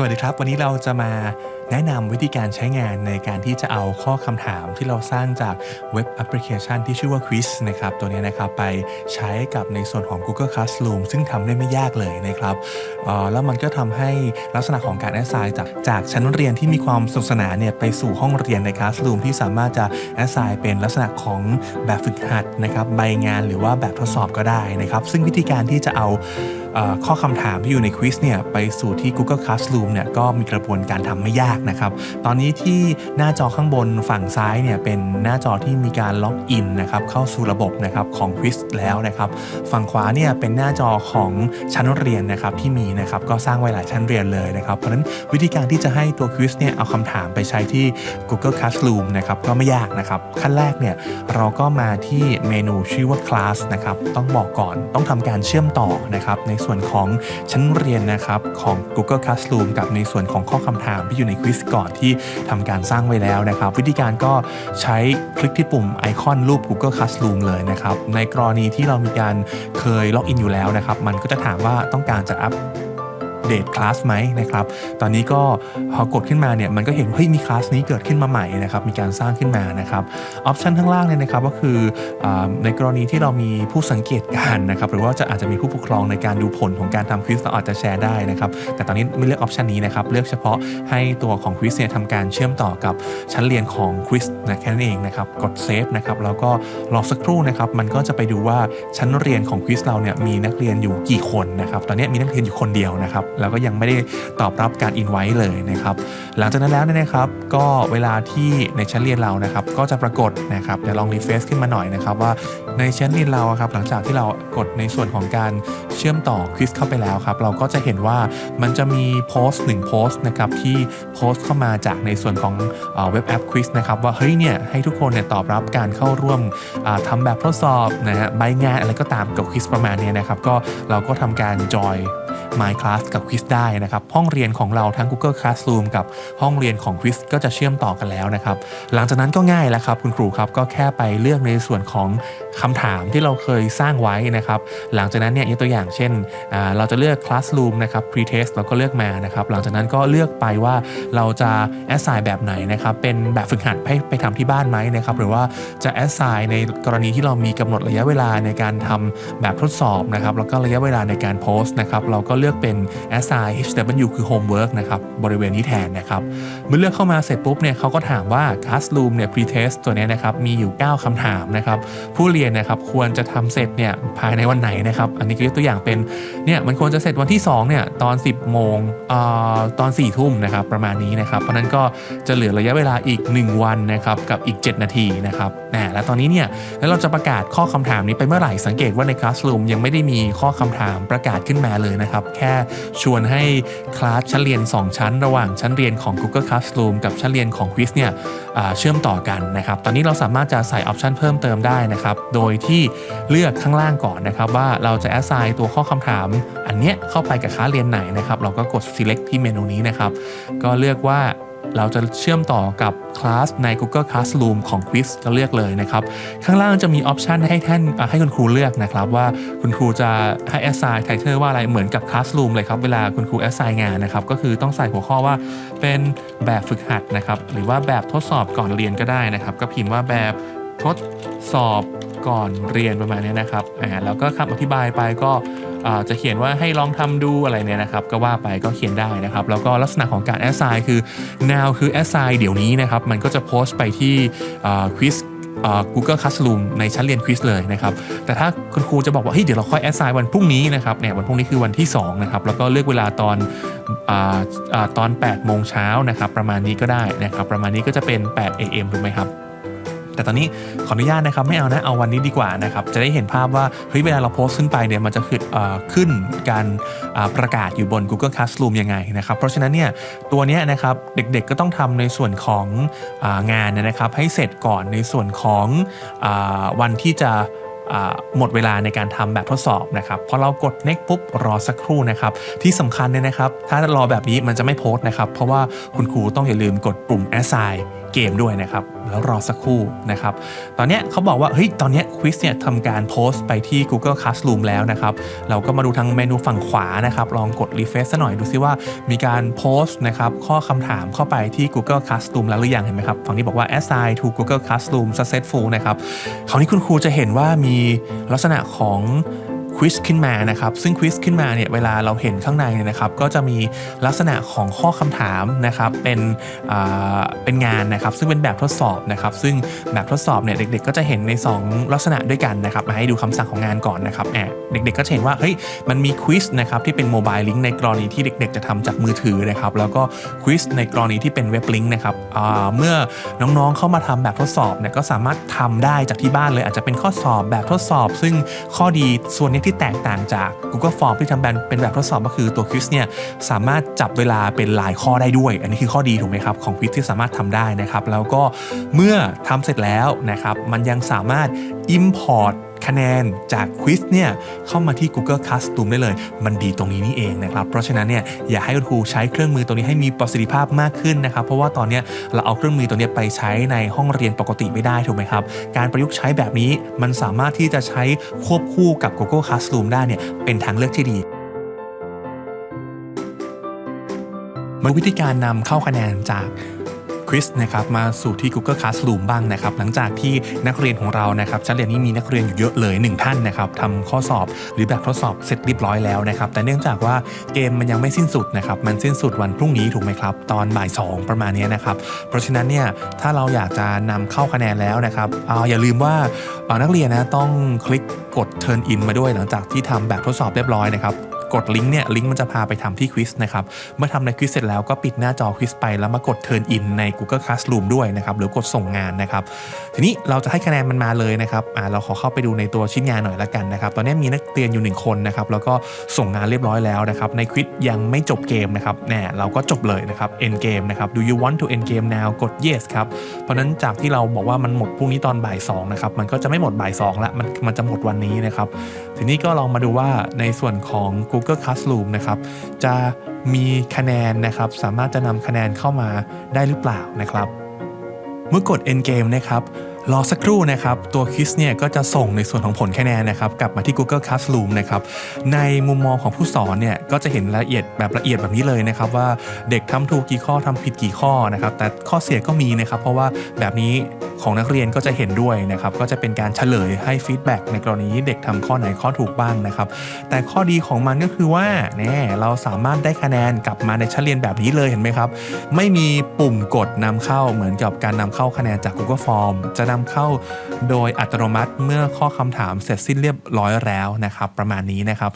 สวัสดีครับ วันนี้เราจะมา แนะนำวิธีการใช้งานในการที่จะเอาข้อคำถามที่เราสร้างจากเว็บแอปพลิเคชันที่ชื่อว่า Quiz นะครับตัวนี้นะครับไปใช้กับในส่วนของ Google Classroom ซึ่งทำได้ไม่ยากเลยนะครับออแล้วมันก็ทำให้ลักษณะของการแอสไซน์จากจากชั้นเรียนที่มีความสนุกสนานเนี่ยไปสู่ห้องเรียนใน Classroom ที่สามารถจะแอสไซน์เป็นลักษณะของแบบฝึกหัดนะครับใบงานหรือว่าแบบทดสอบก็ได้นะครับ ซึ่งวิธีการที่จะเอาข้อคำถามที่อยู่ในควิสเนี่ยไปสู่ที่ Google Classroom เนี่ยก็มีกระบวนการทำไม่ยากนะครับ ตอนนี้ที่หน้าจอข้างบนฝั่งซ้ายเนี่ยเป็นหน้าจอที่มีการล็อกอินนะครับเข้าสู่ระบบนะครับของควิสแล้วนะครับ ฝั่งขวาเนี่ยเป็นหน้าจอของชั้นเรียนนะครับที่มีนะครับก็สร้างไว้หลายชั้นเรียนเลยนะครับ เพราะฉะนั้นวิธีการที่จะให้ตัวควิสเนี่ยเอาคำถามไปใช้ที่ Google Classroom นะครับก็ไม่ยากนะครับ ขั้นแรกเนี่ยเราก็มาที่เมนูชื่อว่า class นะครับต้องบอกก่อนต้องทำการเชื่อมต่อนะครับในส่วนของชั้นเรียนนะครับของ Google Classroom กับในส่วนของข้อคำถามที่อยู่ในคลิสก่อนที่ทำการสร้างไว้แล้วนะครับ วิธีการก็ใช้คลิกที่ปุ่มไอคอนรูป Google Classroom เลยนะครับ ในกรณีที่เรามีการเคยล็อกอินอยู่แล้วนะครับ มันก็จะถามว่าต้องการจะอัพ เดตคลาสไหมนะครับ ตอนนี้ก็พอกดขึ้นมาเนี่ยมันก็เห็นเฮ้ยมีคลาสนี้เกิดขึ้นมาใหม่นะครับ มีการสร้างขึ้นมานะครับออปชันข้างล่างเนี่ยนะครับก็คืออในกรณีที่เรามีผู้สังเกตการณ์นะครับ หรือว่าจะอาจจะมีผู้ปกครองในการดูผลของการทำควิสเราอาจจะแชร์ได้นะครับ แต่ตอนนี้ไม่เลือกออปชันนี้นะครับ เลือกเฉพาะให้ตัวของควิสเนี่ยทำการเชื่อมต่อกับชั้นเรียนของควิสนะแค่นั้นเองนะครับ กดเซฟนะครับแล้วก็รอสักครู่นะครับ มันก็จะไปดูว่าชั้นเรียนของควิสเราเนี่ยมีนักเรียนอยู่กี่คนนะครับ ตอนนี้มีนักเรียนอยู่คนเดียวนะครับแล้วก็ยังไม่ได้ตอบรับการอินไว้เลยนะครับหลังจากนั้นแล้วเนี่ยนะครับก็เวลาที่ในชั้นเรียนเรานะครับก็จะปรากฏนะครับเดี๋ยวลองรีเฟซขึ้นมาหน่อยนะครับว่า ในชั้นเรียนเราครับหลังจากที่เรากดในส่วนของการเชื่อมต่อควิสเข้าไปแล้วครับ เราก็จะเห็นว่ามันจะมีโพสต์หนึ่งโพสต์นะครับที่โพสต์เข้ามาจากในส่วนของเว็บแอปควิสนะครับว่าเฮ้ยเนี่ยให้ทุกคนเนี่ยตอบรับการเข้าร่วมอ่าทำแบบทดสอบนะฮะใบงานอะไรก็ตามกับควิสประมาณนี้นะครับก็เราก็ทำการจอย My Class กับ Quiz ได้นะครับ ห้องเรียนของเราทั้ง Google Classroom กับห้องเรียนของ Quiz ก็จะเชื่อมต่อกันแล้วนะครับ หลังจากนั้นก็ง่ายแล้วครับ คุณครูครับ ก็แค่ไปเลือกในส่วนของคำถามที่เราเคยสร้างไว้นะครับ หลังจากนั้นเนี่ยยกตัวอย่างเช่น เราจะเลือก Classroom นะครับ Pre-test เราก็เลือกมานะครับ หลังจากนั้นก็เลือกไปว่าเราจะ assign แบบไหนนะครับ เป็นแบบฝึกหัดให้ไปทำที่บ้านไหมนะครับ หรือว่าจะ assign ในกรณีที่เรามีกำหนดระยะเวลาในการทำแบบทดสอบนะครับ แล้วก็ระยะเวลาในการโพสต์นะครับ เราก็เลือกเป็น assign HW คือ homework นะครับบริเวณนี้แทนนะครับ เมื่อเลือกเข้ามาเสร็จปุ๊บเนี่ยเขาก็ถามว่า classroom เนี่ย pre-test ตัวนี้นะครับมีอยู่ 9คำถามนะครับผู้เรียนนะครับควรจะทำเสร็จเนี่ยภายในวันไหนนะครับอันนี้ก็ยกตัวอย่างเป็นเนี่ยมันควรจะเสร็จวันที่2เนี่ยตอน 10 โมงเอ่อตอน4ทุ่มนะครับประมาณนี้นะครับเพราะนั้นก็จะเหลือระยะเวลาอีก 1 วันนะครับกับอีก 7 นาทีนะครับนะแล้วตอนนี้เนี่ยแล้วเราจะประกาศข้อคำถามนี้ไปเมื่อไหร่สังเกตว่าใน classroom ยังไม่ได้มีข้อคำถามประกาศขึ้นมาเลยนะครับแค่ชวนให้คลาสชั้นเรียน 2 ชั้น ระหว่างชั้นเรียนของ Google Classroom กับชั้นเรียนของ Quiz เนี่ยเชื่อมต่อกันนะครับตอนนี้เราสามารถจะใส่ออปชันเพิ่มเติมได้นะครับโดยที่เลือกข้างล่างก่อนนะครับ ว่าเราจะ assign ตัวข้อคำถาม อันเนี้ยเข้าไปกับคลาเรียนไหนนะครับ เราก็กด select ที่เมนูนี้นะครับ ก็เลือกว่าเราจะเชื่อมต่อกับคลาสใน Google Classroom ของ Quiz ก็เลือกเลยนะครับ ข้างล่างจะมีออปชันให้ท่านให้คุณครูเลือกนะครับ ว่าคุณครูจะให้ assign title ว่าอะไรเหมือนกับ Classroom เลยครับเวลาคุณครู assign งานนะครับ ก็คือต้องใส่หัวข้อว่าเป็นแบบฝึกหัดนะครับ หรือว่าแบบทดสอบก่อนเรียนก็ได้นะครับ ก็พิมพ์ว่าแบบทดสอบ ก่อนเรียนประมาณนี้นะครับอ่าแล้วก็คำอธิบายไปก็จะเขียนว่าให้ลองทำดูอะไรเนี่ยนะครับ ก็ว่าไปก็เขียนได้นะครับ แล้วก็ลักษณะของการ assign คือ now คือ assign เดี๋ยวนี้นะครับ มันก็จะโพสต์ไปที่อ่า quiz Google Classroom ในชั้นเรียนควิสเลยนะครับ แต่ถ้าคุณครูจะบอกว่าเฮ้ยเดี๋ยวเราค่อย assign วันพรุ่งนี้นะครับเนี่ยวันพรุ่งนี้คือวันที่2นะครับแล้วก็เลือกเวลาตอนออตอน8โมงเช้านะครับประมาณนี้ก็ได้นะครับประมาณนี้ก็จะเป็น 8 AM ถูกไหมครับ แต่ตอนนี้ขออนุญาตนะครับไม่เอานะเอาวันนี้ดีกว่านะครับจะได้เห็นภาพว่าเฮ้ยเวลาเราโพสต์ขึ้นไปเนี่ยมันจะขึ้นขึ้นการประกาศอยู่บน Google Classroom ยังไงนะครับเพราะฉะนั้นเนี่ยตัวนี้นะครับเด็กๆก็ต้องทำในส่วนของงานนะครับให้เสร็จก่อนในส่วนของวันที่จะหมดเวลาในการทำแบบทดสอบนะครับพอเรากด next ปุ๊บรอสักครู่นะครับ ที่สำคัญเนี่ยนะครับ ถ้ารอแบบนี้มันจะไม่โพสต์นะครับ เพราะว่าคุณครูต้องอย่าลืมกดปุ่ม assign เกมด้วยนะครับ แล้วรอสักครู่นะครับ ตอนนี้เขาบอกว่าเฮ้ยตอนนี้ควิสเนี่ยทำการโพสต์ไปที่ Google Classroom แล้วนะครับ เราก็มาดูทางเมนูฝั่งขวานะครับ ลองกดรีเฟรชซะหน่อยดูซิว่ามีการโพสต์นะครับข้อคำถามเข้าไปที่ Google Classroom แล้วหรือยังเห็นไหมครับฝั่งนี้บอกว่า assign to Google Classroom successful นะครับคราวนี้คุณครูจะเห็นว่ามีลักษณะของ ควิสขึ้นมานะครับ ซึ่งควิสขึ้นมาเนี่ยเวลาเราเห็นข้างในเนี่ยนะครับ ก็จะมีลักษณะของข้อคำถามนะครับเป็นเป็นงานนะครับ ซึ่งเป็นแบบทดสอบนะครับ ซึ่งแบบทดสอบเนี่ยเด็ก ๆ ก็จะเห็นใน 2 ลักษณะด้วยกันนะครับ มาให้ดูคำสั่งของงานก่อนนะครับแอบเด็ก ๆ ก็จะเห็นว่าเฮ้ยมันมีควิสนะครับที่เป็นโมบายลิงก์ในกรณีที่เด็ก ๆ จะทำจากมือถือนะครับ แล้วก็ควิสในกรณีที่เป็นเว็บลิงก์นะครับเมื่อน้องๆเข้ามาทำแบบทดสอบเนี่ยก็สามารถทำได้จากที่บ้านเลยอาจจะเป็นข้อสอบแบบทดสอบ ซึ่งข้อดีส่วนนี้ที่แตกต่างจาก Google Form ที่ทำแบบเป็นแบบทดสอบก็คือตัวควิสเนี่ยสามารถจับเวลาเป็นหลายข้อได้ด้วย อันนี้คือข้อดีถูกไหมครับของควิสที่สามารถทำได้นะครับแล้วก็เมื่อทำเสร็จแล้วนะครับมันยังสามารถ Import คะแนนจากควิสเนี่ยเข้ามาที่ Google Classroom ได้เลย มันดีตรงนี้นี่เองนะครับ เพราะฉะนั้นเนี่ยอย่าให้คุณครูใช้เครื่องมือตัวนี้ให้มีประสิทธิภาพมากขึ้นนะครับ เพราะว่าตอนนี้เราเอาเครื่องมือตัวนี้ไปใช้ในห้องเรียนปกติไม่ได้ถูกไหมครับ การประยุกต์ใช้แบบนี้มันสามารถที่จะใช้ควบคู่กับ Google Classroom ได้เนี่ยเป็นทางเลือกที่ดีมาวิธีการนำเข้าคะแนนจาก ควิสนะครับมาสู่ที่ Google Classroom บ้างนะครับหลังจากที่นักเรียนของเรานะครับชั้นเรียนนี้มีนักเรียนอยู่เยอะเลย1ท่านนะครับทำข้อสอบหรือแบบทดสอบเสร็จเรียบร้อยแล้วนะครับแต่เนื่องจากว่าเกมมันยังไม่สิ้นสุดนะครับมันสิ้นสุดวันพรุ่งนี้ถูกไหมครับ ตอนบ่าย2ประมาณนี้นะครับเพราะฉะนั้นเนี่ยถ้าเราอยากจะนำเข้าคะแนนแล้วนะครับอ่าอย่าลืมว่านักเรียนนะต้องคลิกกด turn in มาด้วยหลังจากที่ทำแบบทดสอบเรียบร้อยนะครับ กดลิงก์เนี่ยลิงก์มันจะพาไปทำที่ควิสนะครับเมื่อทำในควิสเสร็จแล้วก็ปิดหน้าจอควิสไปแล้วมากด Turn in ใน Google Classroom ด้วยนะครับหรือกดส่งงานนะครับทีนี้เราจะให้คะแนนมันมาเลยนะครับอ่าเราขอเข้าไปดูในตัวชิ้นงานหน่อยละกันนะครับตอนนี้มีนักเรียนอยู่ 1 คนนะครับแล้วก็ส่งงานเรียบร้อยแล้วนะครับในควิสยังไม่จบเกมนะครับแน่เราก็จบเลยนะครับ end game นะครับ do you want to end game now กด yes ครับเพราะนั้นจากที่เราบอกว่ามันหมดพรุ่งนี้ตอนบ่าย2นะครับมันก็จะไม่หมดบ่าย2ล้วมันมันจะหมดวันนี้นะครับ ทีนี้ก็ลองมาดูว่าในส่วนของ Google Classroom นะครับจะมีคะแนนนะครับสามารถจะนำคะแนนเข้ามาได้หรือเปล่านะครับ เมื่อกด end game นะครับรอสักครู่นะครับ ตัวคิสเนี่ยก็จะส่งในส่วนของผลคะแนนนะครับกลับมาที่ Google Classroom นะครับในมุมมองของผู้สอนเนี่ยก็จะเห็นรายละเอียดแบบละเอียดแบบนี้เลยนะครับ ว่าเด็กทำถูกกี่ข้อทำผิดกี่ข้อนะครับ แต่ข้อเสียก็มีนะครับ เพราะว่าแบบนี้ของนักเรียนก็จะเห็นด้วยนะครับก็จะเป็นการเฉลยให้ฟีดแบ็กในกรณีเด็กทำข้อไหนข้อถูกบ้างนะครับแต่ข้อดีของมันก็คือว่าแน่เราสามารถได้คะแนนกลับมาในชั้นเรียนแบบนี้เลยเห็นไหมครับ ไม่มีปุ่มกดนำเข้าเหมือนกับการนำเข้าคะแนนจาก Google Form จะนำเข้าโดยอัตโนมัติเมื่อข้อคำถามเสร็จสิ้นเรียบร้อยแล้วนะครับ ประมาณนี้นะครับ